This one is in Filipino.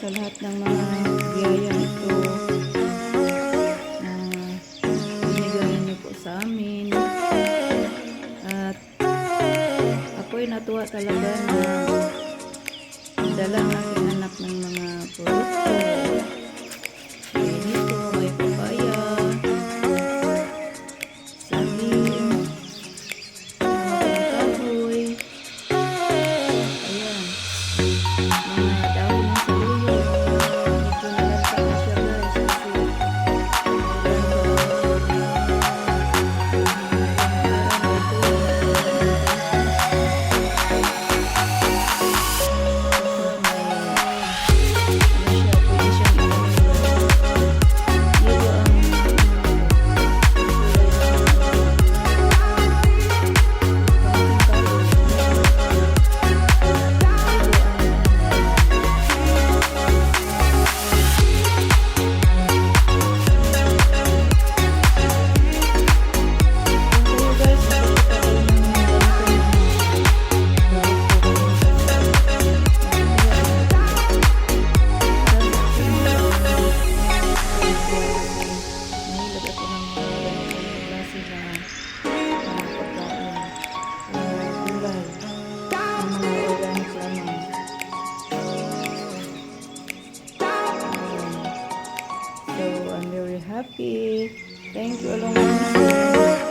sa lahat ng mga biyayang ito na ah, binigay niyo po sa amin. At ako'y natuwa talaga na dala ng aking anak ng mga happy. Thank you, Along